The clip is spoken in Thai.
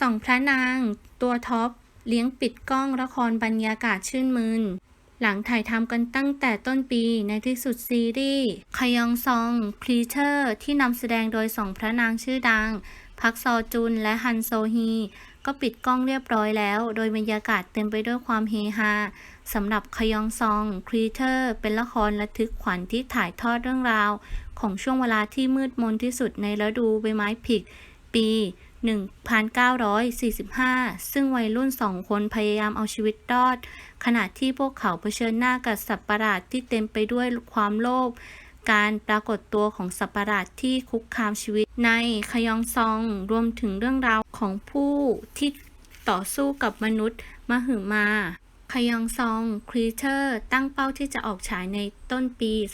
สองพระนาง ตัวท็อป เลี้ยงปิดกล้องละครบรรยากาศชื่นมืนหลังถ่ายทำกันตั้งแต่ต้นปีในที่สุดซีรีส์ขยองซองคลีเทอร์ที่นำแสดงโดยสองพระนางชื่อดัง พักซอจุนและฮันโซฮี ก็ปิดกล้องเรียบร้อยแล้ว โดยบรรยากาศเต็มไปด้วยความเฮฮาสำหรับขยองซองครีเทอร์เป็นละครระทึกขวัญที่ถ่ายทอดเรื่องราว ของช่วงเวลาที่มืดมนที่สุดในฤดูใบไม้ผลิปี 1945 ซึ่งวัยรุ่นสองคนพยายามเอาชีวิตรอด ขณะที่พวกเขาเผชิญหน้ากับสัตว์ประหลาดที่เต็มไปด้วยความโลภการปรากฏตัวของสัตว์ประหลาดที่คุกคามชีวิตในขยองซอง รวมถึงเรื่องราวของผู้ที่ต่อสู้กับมนุษย์มหึมาขยองซองครีเทอร์ตั้งเป้าที่จะออกฉายในต้นปี 2023